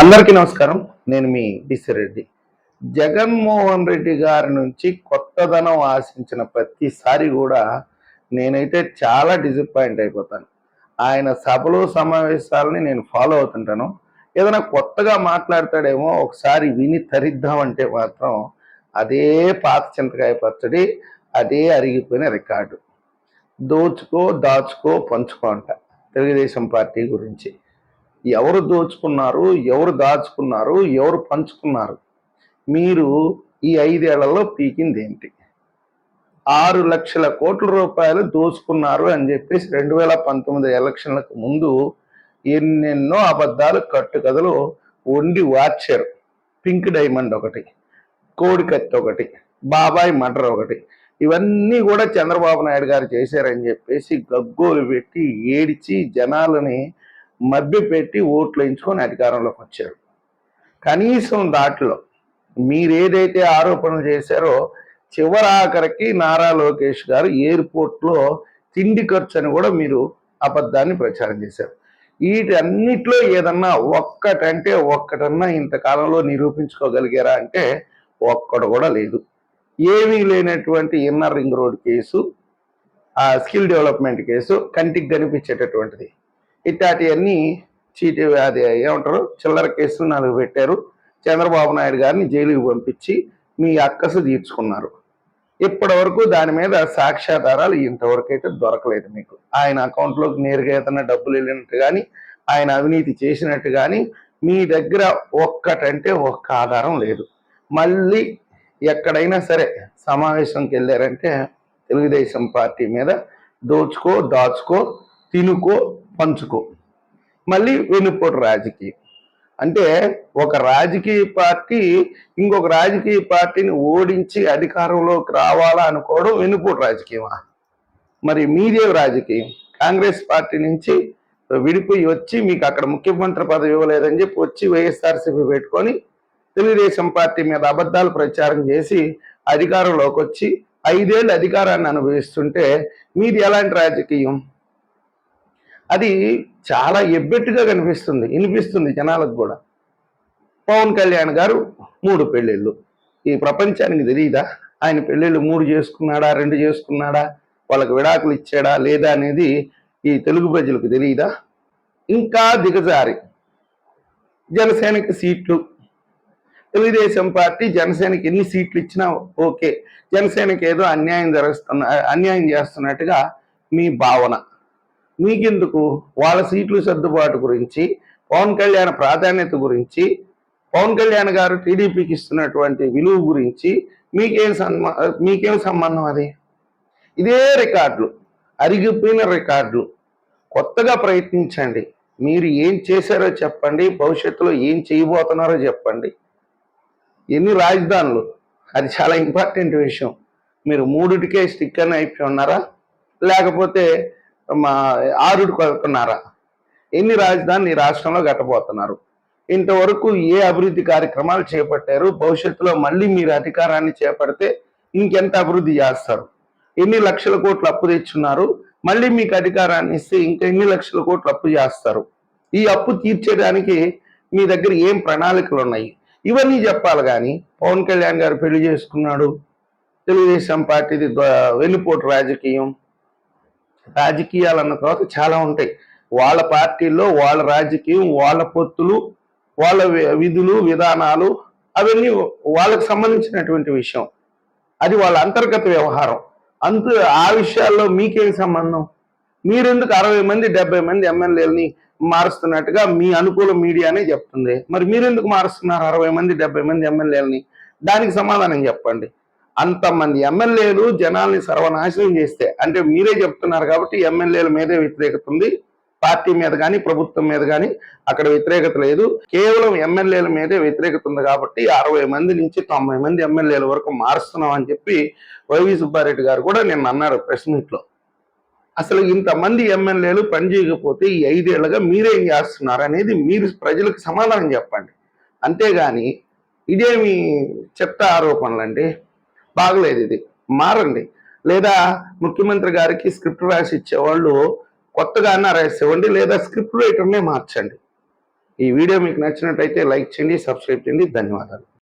అందరికీ నమస్కారం. నేను మీ డిసి రెడ్డి. జగన్మోహన్ రెడ్డి గారి నుంచి కొత్తదనం ఆశించిన ప్రతిసారి కూడా నేనైతే చాలా డిసప్పాయింట్ అయిపోతాను. ఆయన సభలు సమావేశాలని నేను ఫాలో అవుతుంటాను. ఏదైనా కొత్తగా మాట్లాడతాడేమో ఒకసారి విని తరిద్దామంటే మాత్రం అదే పాత చింతకాయ పచ్చడి అదే అరిగిపోయిన రికార్డు. దోచుకో దాచుకో పంచుకో అంట తెలుగుదేశం పార్టీ గురించి. ఎవరు దోచుకున్నారు ఎవరు దాచుకున్నారు ఎవరు పంచుకున్నారు? మీరు ఈ ఐదేళ్ళలో పీకింది ఏంటి ఆరు లక్షల కోట్ల రూపాయలు దోచుకున్నారు అని చెప్పేసి రెండు వేల పంతొమ్మిది ఎలక్షన్లకు ముందు ఎన్నెన్నో అబద్ధాలు కట్టుకథలు వండి వాచారు పింక్ డైమండ్ ఒకటి కోడికత్తి ఒకటి బాబాయ్ మటర్ ఒకటి. ఇవన్నీ కూడా చంద్రబాబు నాయుడు గారు చేశారని చెప్పేసి గగ్గోలు పెట్టి ఏడిచి జనాలని మభ్యపెట్టి ఓట్లు వేయించుకొని అధికారంలోకి వచ్చారు. కనీసం దాంట్లో మీరేదైతే ఆరోపణలు చేశారో చివరాఖరికి నారా లోకేష్ గారు ఎయిర్పోర్ట్లో తిండి ఖర్చు అని కూడా మీరు అబద్ధాన్ని ప్రచారం చేశారు. వీటన్నిటిలో ఏదన్నా ఒక్కటంటే ఒక్కటన్నా ఇంతకాలంలో నిరూపించుకోగలిగారా అంటే ఒక్కడు కూడా లేదు. ఏమీ లేనటువంటి ఇన్నర్ రింగ్ రోడ్ కేసు ఆ స్కిల్ డెవలప్మెంట్ కేసు కంటికి కనిపించేటటువంటిది. ఇట్లాంటివన్నీ చీటి అది ఏమంటారు చిల్లర కేసులు నాలుగు పెట్టారు. చంద్రబాబు నాయుడు గారిని జైలుకి పంపించి మీ అక్కసు తీర్చుకున్నారు. ఇప్పటి వరకు దాని మీద సాక్ష్యాధారాలు ఇంతవరకు అయితే దొరకలేదు మీకు. ఆయన అకౌంట్లోకి నేరుగా ఏదైనా డబ్బులు వెళ్ళినట్టు కానీ ఆయన అవినీతి చేసినట్టు కానీ మీ దగ్గర ఒక్కటంటే ఒక్క ఆధారం లేదు. మళ్ళీ ఎక్కడైనా సరే సమావేశంకి వెళ్ళారంటే తెలుగుదేశం పార్టీ మీద దోచుకో దాచుకో తినుకో పంచుకో. మళ్ళీ వెనుపోటు రాజకీయం. అంటే ఒక రాజకీయ పార్టీ ఇంకొక రాజకీయ పార్టీని ఓడించి అధికారంలోకి రావాలా అనుకోవడం వెనుపోటు రాజకీయమా? మరి మీదే రాజకీయం. కాంగ్రెస్ పార్టీ నుంచి విడిపోయి వచ్చి మీకు అక్కడ ముఖ్యమంత్రి పదవి ఇవ్వలేదని చెప్పి వచ్చి వైఎస్ఆర్సీపీ పెట్టుకొని తెలుగుదేశం పార్టీ మీద అబద్ధాలు ప్రచారం చేసి అధికారంలోకి వచ్చి ఐదేళ్ళు అధికారాన్ని అనుభవిస్తుంటే మీది ఎలాంటి రాజకీయం? అది చాలా ఎబ్బెట్టుగా కనిపిస్తుంది వినిపిస్తుంది జనాలకు కూడా. పవన్ కళ్యాణ్ గారు మూడు పెళ్ళిళ్ళు. ఈ ప్రపంచానికి తెలియదా ఆయన పెళ్ళిళ్ళు మూడు చేసుకున్నాడా రెండు చేసుకున్నాడా వాళ్ళకి విడాకులు ఇచ్చాడా లేదా అనేది ఈ తెలుగు ప్రజలకు తెలియదా ఇంకా దిగజారి. జనసేనకి సీట్లు. తెలుగుదేశం పార్టీ జనసేనకి ఎన్ని సీట్లు ఇచ్చినా ఓకే. జనసేనకి ఏదో అన్యాయం జరుగుతున్న అన్యాయం చేస్తున్నట్టుగా మీ భావన. మీకెందుకు? వాళ్ళ సీట్లు సర్దుబాటు గురించి పవన్ కళ్యాణ్ ప్రాధాన్యత గురించి పవన్ కళ్యాణ్ గారు టీడీపీకి ఇస్తున్నటువంటి విలువ గురించి మీకేం సన్మా మీకేం సంబంధం అది? ఇదే రికార్డులు అరిగిపోయిన రికార్డులు. కొత్తగా ప్రయత్నించండి. మీరు ఏం చేశారో చెప్పండి. భవిష్యత్తులో ఏం చేయబోతున్నారో చెప్పండి. ఎన్ని రాజధానులు? అది చాలా ఇంపార్టెంట్ విషయం. మీరు మూడిటికే అని అయిపోయి ఉన్నారా? లేకపోతే మా ఆరుడు వెళ్తున్నారా ఎన్ని రాజధాని రాష్ట్రంలో గట్టబోతున్నారు? ఇంతవరకు ఏ అభివృద్ధి కార్యక్రమాలు చేపట్టారు? భవిష్యత్తులో మళ్ళీ మీరు అధికారాన్ని చేపడితే ఇంకెంత అభివృద్ధి చేస్తారు? ఎన్ని లక్షల కోట్లు అప్పు తెచ్చున్నారు? మళ్ళీ మీకు అధికారాన్ని ఇస్తే ఇంకా ఎన్ని లక్షల కోట్లు అప్పు చేస్తారు? ఈ అప్పు తీర్చేయడానికి మీ దగ్గర ఏం ప్రణాళికలు ఉన్నాయి? ఇవన్నీ చెప్పాలి కానీ పవన్ కళ్యాణ్ గారు పెళ్ళి చేసుకున్నాడు. తెలుగుదేశం పార్టీది వెన్నుపోటు రాజకీయం. రాజకీయాలు అన్న తర్వాత చాలా ఉంటాయి. వాళ్ళ పార్టీల్లో వాళ్ళ రాజకీయం వాళ్ళ పొత్తులు వాళ్ళ విధులు విధానాలు అవన్నీ వాళ్ళకు సంబంధించినటువంటి విషయం. అది వాళ్ళ అంతర్గత వ్యవహారం. అంత ఆ విషయాల్లో మీకేం సంబంధం? మీరెందుకు అరవై మంది డెబ్బై మంది ఎమ్మెల్యేలని మారుస్తున్నట్టుగా మీ అనుకూల మీడియానే చెప్తుంది. మరి మీరెందుకు మారుస్తున్నారు అరవై మంది డెబ్బై మంది ఎమ్మెల్యేలని? దానికి సమాధానం చెప్పండి. అంతమంది ఎమ్మెల్యేలు జనాల్ని సర్వనాశనం చేస్తే అంటే మీరే చెప్తున్నారు కాబట్టి ఎమ్మెల్యేల మీదే వ్యతిరేకత ఉంది. పార్టీ మీద కానీ ప్రభుత్వం మీద కానీ అక్కడ వ్యతిరేకత లేదు. కేవలం ఎమ్మెల్యేల మీదే వ్యతిరేకత ఉంది కాబట్టి అరవై మంది నుంచి తొంభై మంది ఎమ్మెల్యేల వరకు మారుస్తున్నాం అని చెప్పి వైవి సుబ్బారెడ్డి గారు కూడా నిన్న అన్నారు ప్రెస్ మీట్లో. అసలు ఇంతమంది ఎమ్మెల్యేలు పనిచేయకపోతే ఈ ఐదేళ్ళుగా మీరేం చేస్తున్నారు అనేది మీరు ప్రజలకు సమాధానం చెప్పండి. అంతేగాని ఇదేమి చెత్త ఆరోపణలండి? బాగలేదు ఇది. మారండి. లేదా ముఖ్యమంత్రి గారికి స్క్రిప్ట్ రాసి ఇచ్చేవాళ్ళు కొత్తగా అన్న రాసివ్వండి లేదా స్క్రిప్ట్ రైటర్నే మార్చండి. ఈ వీడియో మీకు నచ్చినట్టయితే లైక్ చేయండి సబ్స్క్రైబ్ చేయండి. ధన్యవాదాలు.